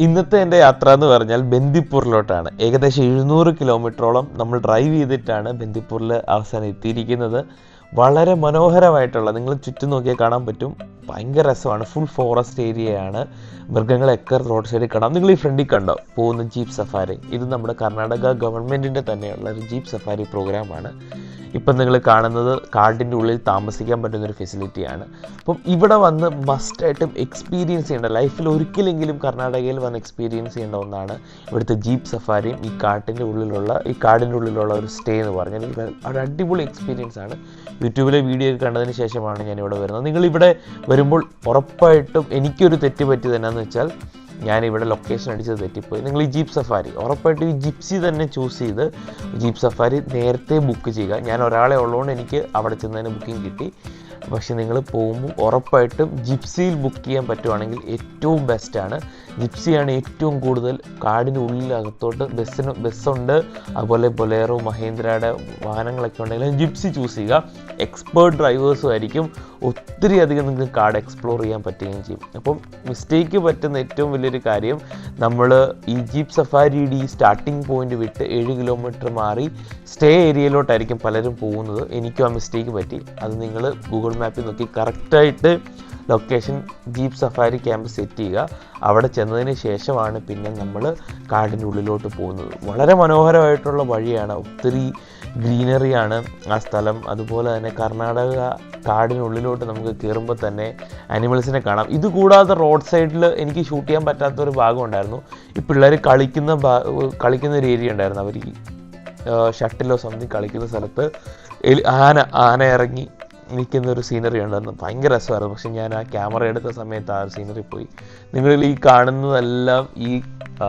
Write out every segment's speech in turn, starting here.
ഇന്നത്തെ എന്റെ യാത്ര എന്ന് പറഞ്ഞാൽ ബന്ദിപ്പൂരിലോട്ടാണ്. ഏകദേശം എഴുന്നൂറ് കിലോമീറ്ററോളം നമ്മൾ ഡ്രൈവ് ചെയ്തിട്ടാണ് ബന്ദിപ്പൂരിൽ അവസാനം എത്തിയിരിക്കുന്നത്. വളരെ മനോഹരമായിട്ടുള്ള നിങ്ങൾ ചുറ്റും നോക്കിയാൽ കാണാൻ പറ്റും ഭയങ്കര രസമാണ്. ഫുൾ ഫോറസ്റ്റ് ഏരിയയാണ് മൃഗങ്ങളൊക്കെ റോഡ് സൈഡിൽ കാണാം. നിങ്ങൾ ഈ ഫ്രണ്ടിൽ കണ്ടോ? പോകുന്ന ജീപ്പ് സഫാരി ഇത് നമ്മുടെ കർണാടക ഗവൺമെന്റിന്റെ തന്നെയുള്ള ഒരു ജീപ്പ് സഫാരി പ്രോഗ്രാമാണ് ഇപ്പം നിങ്ങൾ കാണുന്നത് കാടിന്റെ ഉള്ളിൽ താമസിക്കാൻ പറ്റുന്നൊരു ഫെസിലിറ്റിയാണ് അപ്പം ഇവിടെ വന്ന് മസ്റ്റായിട്ടും എക്സ്പീരിയൻസ് ചെയ്യേണ്ട ലൈഫിൽ ഒരിക്കലെങ്കിലും കർണാടകയിൽ വന്ന് എക്സ്പീരിയൻസ് ചെയ്യേണ്ട ഒന്നാണ് ഇവിടുത്തെ ജീപ്പ് സഫാരിയും ഈ കാട്ടിന്റെ ഉള്ളിലുള്ള ഈ കാടിന്റെ ഉള്ളിലുള്ള ഒരു സ്റ്റേ എന്ന് പറഞ്ഞാൽ ഒരു അടിപൊളി എക്സ്പീരിയൻസ് ആണ്. യൂട്യൂബിലെ വീഡിയോ കണ്ടതിന് ശേഷമാണ് ഞാൻ ഇവിടെ വരുന്നത്. നിങ്ങൾ ഇവിടെ വരുമ്പോൾ ഉറപ്പായിട്ടും എനിക്കൊരു തെറ്റ് പറ്റിയത് എന്നാന്ന് വെച്ചാൽ ഞാൻ ഇവിടെ ലൊക്കേഷൻ അടിച്ചത് തെറ്റിപ്പോയി. നിങ്ങൾ ഈ ജീപ്പ് സഫാരി ഉറപ്പായിട്ടും ഈ ജിപ്സി തന്നെ ചൂസ് ചെയ്ത് ജീപ്പ് സഫാരി നേരത്തെ ബുക്ക് ചെയ്യുക. ഞാൻ ഒരാളെ ഉള്ളതുകൊണ്ട് എനിക്ക് അവിടെ ചെന്നതിന് ബുക്കിംഗ് കിട്ടി. പക്ഷെ നിങ്ങൾ പോകുമ്പോൾ ഉറപ്പായിട്ടും ജിപ്സിയിൽ ബുക്ക് ചെയ്യാൻ പറ്റുവാണെങ്കിൽ ഏറ്റവും ബെസ്റ്റാണ് ജിപ്സിയാണ് ഏറ്റവും കൂടുതൽ കാടിന്റെ ഉള്ളിലകത്തോട്ട് ബസ്സിന് ബസ്സുണ്ട്. അതുപോലെ ബൊലേറോ മഹേന്ദ്രയുടെ വാഹനങ്ങളൊക്കെ ഉണ്ടെങ്കിൽ ജിപ്സി ചൂസ് ചെയ്യുക. എക്സ്പേർട്ട് ഡ്രൈവേഴ്സും ആയിരിക്കും. ഒത്തിരി അധികം നിങ്ങൾക്ക് കാർഡ് എക്സ്പ്ലോർ ചെയ്യാൻ പറ്റുകയും ചെയ്യും. അപ്പം മിസ്റ്റേക്ക് പറ്റുന്ന ഏറ്റവും വലിയൊരു കാര്യം നമ്മൾ ഈ ജീപ്പ് സഫാരിയുടെ ഈ സ്റ്റാർട്ടിംഗ് പോയിന്റ് വിട്ട് ഏഴ് കിലോമീറ്റർ മാറി സ്റ്റേ ഏരിയയിലോട്ടായിരിക്കും പലരും പോകുന്നത്. എനിക്കും ആ മിസ്റ്റേക്ക് പറ്റി. അത് നിങ്ങൾ ഗൂഗിൾ മാപ്പിൽ നോക്കി കറക്റ്റായിട്ട് location jeep safari camp set ചെയ്യുക. അവിടെ ചെന്നതിന് ശേഷമാണ് പിന്നെ നമ്മൾ കാടിന്റെ ഉള്ളിലോട്ട് പോകുന്നത്. വളരെ മനോഹരമായിട്ടുള്ള വഴിയാണ്. ഒത്തിരി ഗ്രീനറിയാണ് ആ സ്ഥലം. അതുപോലെ തന്നെ കർണാടക കാടിനുള്ളിലോട്ട് നമുക്ക് കയറുമ്പോൾ തന്നെ അനിമൽസിനെ കാണാം. ഇത് കൂടാതെ റോഡ് സൈഡിൽ എനിക്ക് ഷൂട്ട് ചെയ്യാൻ പറ്റാത്ത ഒരു ഭാഗം ഉണ്ടായിരുന്നു. ഈ പിള്ളേർ കളിക്കുന്ന കളിക്കുന്ന ഒരു ഏരിയ ഉണ്ടായിരുന്നു. അവർ ഷട്ടിലോ സംതിങ് കളിക്കുന്ന സ്ഥലത്ത് ആന ആന ഇറങ്ങി നിൽക്കുന്ന ഒരു സീനറി ഉണ്ടായിരുന്നു ഭയങ്കര രസമായിരുന്നു. പക്ഷെ ഞാൻ ആ ക്യാമറ എടുത്ത സമയത്ത് ആ സീനറി പോയി. നിങ്ങൾ ഈ കാണുന്നതെല്ലാം ഈ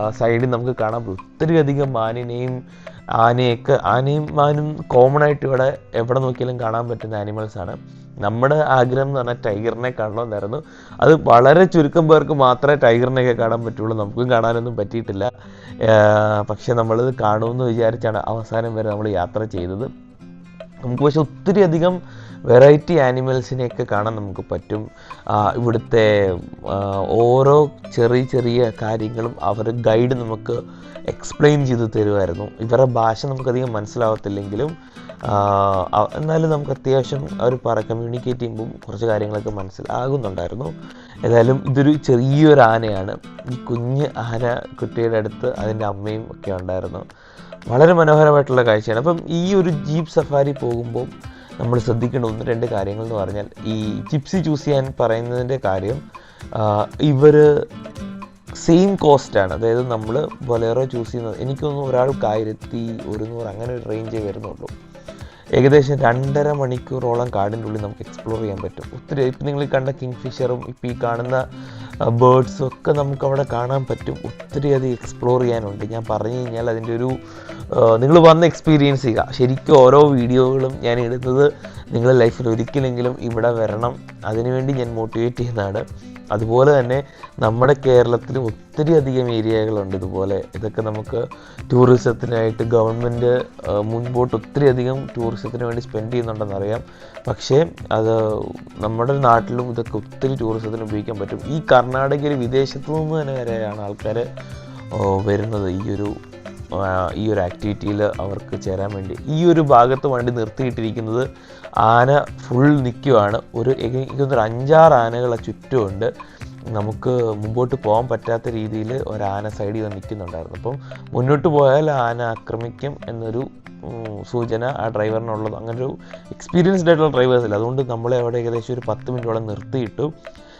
സൈഡിൽ നമുക്ക് കാണാൻ പറ്റും. ഒത്തിരി അധികം മാനിനെയും ആനയൊക്കെ ആനയും മാനും കോമൺ ആയിട്ട് ഇവിടെ എവിടെ നോക്കിയാലും കാണാൻ പറ്റുന്ന ആനിമൽസ് ആണ്. നമ്മുടെ ആഗ്രഹം എന്ന് പറഞ്ഞാൽ ടൈഗറിനെ കാണണമെന്നായിരുന്നു അത് വളരെ ചുരുക്കം പേർക്ക് മാത്രമേ ടൈഗറിനെയൊക്കെ കാണാൻ പറ്റുള്ളൂ. നമുക്കും കാണാനൊന്നും പറ്റിയിട്ടില്ല. പക്ഷെ നമ്മളിത് കാണുമെന്ന് വിചാരിച്ചാണ് അവസാനം വരെ നമ്മൾ യാത്ര ചെയ്തത്. നമുക്ക് പക്ഷെ ഒത്തിരി അധികം വെറൈറ്റി ആനിമൽസിനെയൊക്കെ കാണാൻ നമുക്ക് പറ്റും. ഇവിടുത്തെ ഓരോ ചെറിയ ചെറിയ കാര്യങ്ങളും അവർ ഗൈഡ് നമുക്ക് എക്സ്പ്ലെയിൻ ചെയ്ത് തരുമായിരുന്നു. ഇവരുടെ ഭാഷ നമുക്കധികം മനസ്സിലാവത്തില്ലെങ്കിലും എന്നാലും നമുക്ക് അത്യാവശ്യം അവർ പറ കമ്മ്യൂണിക്കേറ്റ് ചെയ്യുമ്പം കുറച്ച് കാര്യങ്ങളൊക്കെ മനസ്സിലാകുന്നുണ്ടായിരുന്നു. ഏതായാലും ഇതൊരു ചെറിയൊരു ആനയാണ്. ഈ കുഞ്ഞ് ആന കുട്ടിയുടെ അടുത്ത് അതിന്റെ അമ്മയും ഒക്കെ ഉണ്ടായിരുന്നു. വളരെ മനോഹരമായിട്ടുള്ള കാഴ്ചയാണ്. അപ്പം ഈ ഒരു ജീപ്പ് സഫാരി പോകുമ്പോൾ നമ്മൾ ശ്രദ്ധിക്കേണ്ട ഒന്ന് രണ്ട് കാര്യങ്ങൾ എന്ന് പറഞ്ഞാൽ ഈ ചിപ്സി ചൂസ് ചെയ്യാൻ പറയുന്നതിന്റെ കാര്യം ഇവർ സെയിം കോസ്റ്റാണ് അതായത് നമ്മൾ ബൊലേറോ ചൂസ് ചെയ്യുന്നത് എനിക്കൊന്നും ഒരാൾക്ക് ആയിരത്തി ഒരുന്നൂറ് അങ്ങനെ ഒരു റേഞ്ചേ വരുന്നുള്ളൂ. ഏകദേശം രണ്ടര മണിക്കൂറോളം കാടിന്റെ ഉള്ളിൽ നമുക്ക് എക്സ്പ്ലോർ ചെയ്യാൻ പറ്റും. ഒത്തിരി ഇപ്പം നിങ്ങൾ കണ്ട കിങ് ഫിഷറും ഇപ്പം ഈ കാണുന്ന ബേർഡ്സും ഒക്കെ നമുക്ക് അവിടെ കാണാൻ പറ്റും. ഒത്തിരി അത് എക്സ്പ്ലോർ ചെയ്യാനുണ്ട്. ഞാൻ പറഞ്ഞു കഴിഞ്ഞാൽ അതിന്റെ ഒരു നിങ്ങൾ വന്ന് എക്സ്പീരിയൻസ് ചെയ്യുക. ശരിക്കും ഓരോ വീഡിയോകളും ഞാൻ ഇടുന്നത് നിങ്ങളുടെ ലൈഫിൽ ഒരിക്കലെങ്കിലും ഇവിടെ വരണം. അതിനുവേണ്ടി ഞാൻ മോട്ടിവേറ്റ് ചെയ്യുന്നതാണ്. അതുപോലെ തന്നെ നമ്മുടെ കേരളത്തിൽ ഒത്തിരി അധികം ഏരിയകളുണ്ട് ഇതുപോലെ. ഇതൊക്കെ നമുക്ക് ടൂറിസത്തിനായിട്ട് ഗവൺമെന്റ് മുൻപോട്ട് ഒത്തിരി അധികം ടൂറിസത്തിന് വേണ്ടി സ്പെൻഡ് ചെയ്യുന്നുണ്ടെന്ന് അറിയാം. പക്ഷേ അത് നമ്മുടെ നാട്ടിലും ഇതൊക്കെ ഒത്തിരി ടൂറിസത്തിന് ഉപയോഗിക്കാൻ പറ്റും. ഈ കർണാടകയിൽ വിദേശത്തു നിന്ന് തന്നെ വരെയാണ് ആൾക്കാർ വരുന്നത് ഈ ഒരു ഈ ഒരു ആക്ടിവിറ്റിയിൽ അവർക്ക് ചേരാൻ വേണ്ടി ഈ ഒരു ഭാഗത്ത് വണ്ടി നിർത്തിയിട്ടിരിക്കുന്നത് ആന ഫുൾ നിൽക്കുവാണ് ഒരു എനിക്കൊന്നൊരു അഞ്ചാറ് ആനകളെ ചുറ്റുമുണ്ട്. നമുക്ക് മുമ്പോട്ട് പോകാൻ പറ്റാത്ത രീതിയിൽ ഒരു ആന സൈഡിൽ വന്ന് നിൽക്കുന്നുണ്ടായിരുന്നു അപ്പം മുന്നോട്ട് പോയാൽ ആന ആക്രമിക്കും എന്നൊരു സൂചന ആ ഡ്രൈവറിനുള്ളത് അങ്ങനെ ഒരു എക്സ്പീരിയൻസ്ഡ് ആയിട്ടുള്ള ഡ്രൈവേഴ്സ് ഇല്ല. അതുകൊണ്ട് നമ്മളെ അവിടെ ഏകദേശം ഒരു പത്ത് മിനിറ്റോളം നിർത്തിയിട്ടു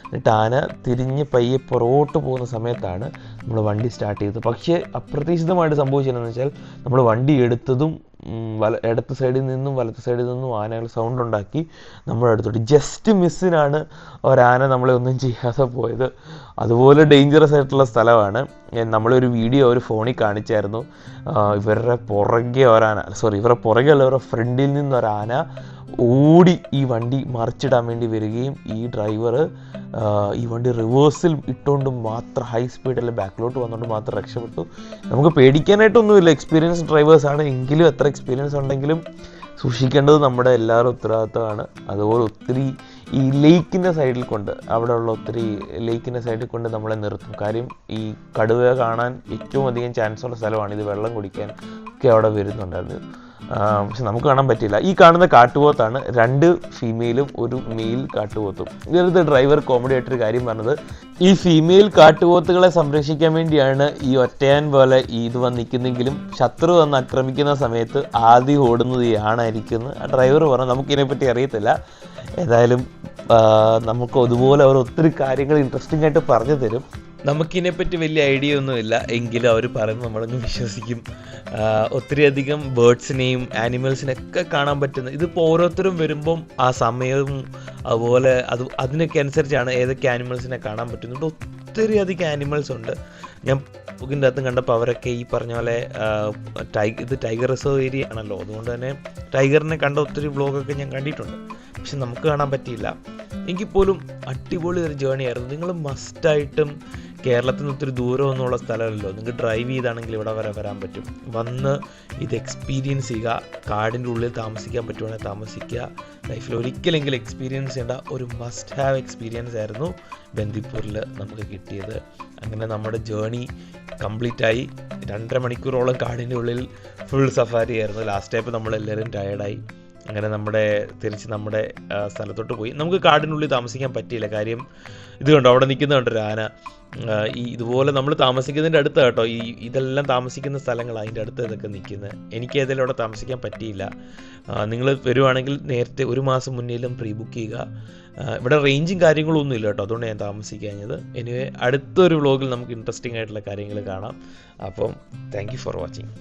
എന്നിട്ട് ആന തിരിഞ്ഞ് പയ്യെ പുറകോട്ട് പോകുന്ന സമയത്താണ് നമ്മൾ വണ്ടി സ്റ്റാർട്ട് ചെയ്തത്. പക്ഷേ അപ്രതീക്ഷിതമായിട്ട് സംഭവിച്ചതെന്ന് വെച്ചാൽ നമ്മൾ വണ്ടി എടുത്തതും വല ഇടത്ത് സൈഡിൽ നിന്നും വലത്ത് സൈഡിൽ നിന്നും ആനകൾ സൗണ്ട് ഉണ്ടാക്കി നമ്മുടെ അടുത്തോട്ട്. ജസ്റ്റ് മിസ്സിനാണ് ഒരാന നമ്മളെ ഒന്നും ചെയ്യാതെ പോയത്. അതുപോലെ ഡേഞ്ചറസ് ആയിട്ടുള്ള സ്ഥലമാണ്. നമ്മളൊരു വീഡിയോ ഒരു ഫോണിൽ കാണിച്ചായിരുന്നു. ഇവരുടെ പുറകെ ഒരാന സോറി ഇവരുടെ പുറകെ ഇവരുടെ ഫ്രണ്ടിൽ നിന്നൊരാന ഓടി ഈ വണ്ടി മറിച്ചിടാൻ വേണ്ടി വരികയും ഈ ഡ്രൈവർ ഈ വണ്ടി റിവേഴ്സിൽ ഇട്ടുകൊണ്ട് മാത്രം ഹൈ സ്പീഡിൽ ബാക്കിലോട്ട് വന്നുകൊണ്ട് മാത്രം രക്ഷപ്പെട്ടു. നമുക്ക് പേടിക്കാനായിട്ടൊന്നുമില്ല. എക്സ്പീരിയൻസ് ഡ്രൈവേഴ്സ് ആണ്. എങ്കിലും എത്ര എക്സ്പീരിയൻസ് ഉണ്ടെങ്കിലും സൂക്ഷിക്കേണ്ടത് നമ്മുടെ എല്ലാവരും ഉത്തരവാദിത്തമാണ് അതുപോലെ ഒത്തിരി ഈ ലേക്കിന്റെ സൈഡിൽ കൊണ്ട് അവിടെയുള്ള ഒത്തിരി ലേക്കിന്റെ സൈഡിൽ കൊണ്ട് നമ്മളെ നിർത്തും. കാര്യം ഈ കടുവ കാണാൻ ഏറ്റവും അധികം ചാൻസ് ഉള്ള സ്ഥലമാണ്. ഇത് വെള്ളം കുടിക്കാൻ ഒക്കെ അവിടെ വരുന്നുണ്ടായിരുന്നു. പക്ഷെ നമുക്ക് കാണാൻ പറ്റില്ല ഈ കാണുന്ന കാട്ടുപോത്താണ് രണ്ട് ഫീമെയിലും ഒരു മെയിൽ കാട്ടുപോത്തും. ഇതിനകത്ത് ഡ്രൈവർ കോമഡി ആയിട്ടൊരു കാര്യം പറഞ്ഞത്. ഈ ഫീമെയിൽ കാട്ടുപോത്തുകളെ സംരക്ഷിക്കാൻ വേണ്ടിയാണ് ഈ ഒറ്റയാൻ പോലെ ഇത് വന്ന് നിൽക്കുന്നെങ്കിലും ശത്രു വന്ന് ആക്രമിക്കുന്ന സമയത്ത് ആദ്യം ഓടുന്നത് ഈ ആണായിരിക്കുന്ന ആ ഡ്രൈവർ പറഞ്ഞു. നമുക്കിതിനെപ്പറ്റി അറിയത്തില്ല. ഏതായാലും നമുക്ക് അതുപോലെ അവർ ഒത്തിരി കാര്യങ്ങൾ ഇൻട്രസ്റ്റിംഗ് ആയിട്ട് പറഞ്ഞു തരും. നമുക്കിതിനെപ്പറ്റി വലിയ ഐഡിയ ഒന്നുമില്ല. എങ്കിലും അവർ പറയുന്നത് നമ്മളങ്ങ് വിശ്വസിക്കും. ഒത്തിരിയധികം ബേർഡ്സിനെയും ആനിമൽസിനെയൊക്കെ കാണാൻ പറ്റുന്ന ഇതിപ്പോൾ ഓരോരുത്തരും വരുമ്പം ആ സമയവും അതുപോലെ അത് അതിനൊക്കെ അനുസരിച്ചാണ് ഏതൊക്കെ ആനിമൽസിനെ കാണാൻ പറ്റുന്നത്. ഒത്തിരി അധികം ആനിമൽസ് ഉണ്ട്. ഞാൻ ബുക്കിന്റെ അകത്തും കണ്ടപ്പോൾ അവരൊക്കെ ഈ പറഞ്ഞ പോലെ ടൈ ഇത് ടൈഗർ റിസർവ് ഏരിയ ആണല്ലോ അതുകൊണ്ട് തന്നെ ടൈഗറിനെ കണ്ട ഒത്തിരി വ്ളോഗൊക്കെ ഞാൻ കണ്ടിട്ടുണ്ട്. പക്ഷെ നമുക്ക് കാണാൻ പറ്റിയില്ല. എങ്കിൽ പോലും അടിപൊളി ഒരു ജേണി ആയിരുന്നു. നിങ്ങൾ മസ്റ്റായിട്ടും കേരളത്തിൽ നിന്ന് ഒത്തിരി ദൂരമൊന്നുമുള്ള സ്ഥലമല്ലല്ലോ. നിങ്ങൾക്ക് ഡ്രൈവ് ചെയ്താണെങ്കിൽ ഇവിടെ വരെ വരാൻ പറ്റും. വന്ന് ഇത് എക്സ്പീരിയൻസ് ചെയ്യുക. കാടിന്റെ ഉള്ളിൽ താമസിക്കാൻ പറ്റുവാണെങ്കിൽ താമസിക്കുക. ലൈഫിൽ ഒരിക്കലെങ്കിലും എക്സ്പീരിയൻസ് ചെയ്യേണ്ട ഒരു മസ്റ്റ് ഹാവ് എക്സ്പീരിയൻസ് ആയിരുന്നു ബന്ദിപ്പൂരിൽ നമുക്ക് കിട്ടിയത്. അങ്ങനെ നമ്മുടെ ജേണി കംപ്ലീറ്റ് ആയി. രണ്ടര മണിക്കൂറോളം കാടിന്റെ ഉള്ളിൽ ഫുൾ സഫാരി ആയിരുന്നു. ലാസ്റ്റ് ടൈപ്പ് നമ്മളെല്ലാവരും ടയർഡായി അങ്ങനെ നമ്മുടെ തിരിച്ച് നമ്മുടെ സ്ഥലത്തോട്ട് പോയി. നമുക്ക് കാടിനുള്ളിൽ താമസിക്കാൻ പറ്റിയില്ല. കാര്യം ഇത് കണ്ടോ അവിടെ നിൽക്കുന്ന കണ്ടോ ഒരു ആന. ഈ ഇതുപോലെ നമ്മൾ താമസിക്കുന്നതിന്റെ അടുത്ത് കേട്ടോ ഈ ഇതെല്ലാം താമസിക്കുന്ന സ്ഥലങ്ങളാണ് അതിന്റെ അടുത്ത് ഇതൊക്കെ നിൽക്കുന്നത് എനിക്ക് ഏതായാലും അവിടെ താമസിക്കാൻ പറ്റിയില്ല. നിങ്ങൾ വരുവാണെങ്കിൽ നേരത്തെ ഒരു മാസം മുന്നേലും പ്രീ ബുക്ക് ചെയ്യുക ഇവിടെ റേഞ്ചും കാര്യങ്ങളും ഒന്നും ഇല്ല കേട്ടോ അതുകൊണ്ട് ഞാൻ താമസിക്കാഞ്ഞത്. എനിവേ അടുത്തൊരു വ്ളോഗിൽ നമുക്ക് ഇൻട്രസ്റ്റിംഗ് ആയിട്ടുള്ള കാര്യങ്ങൾ കാണാം. അപ്പം താങ്ക് ഫോർ വാച്ചിങ്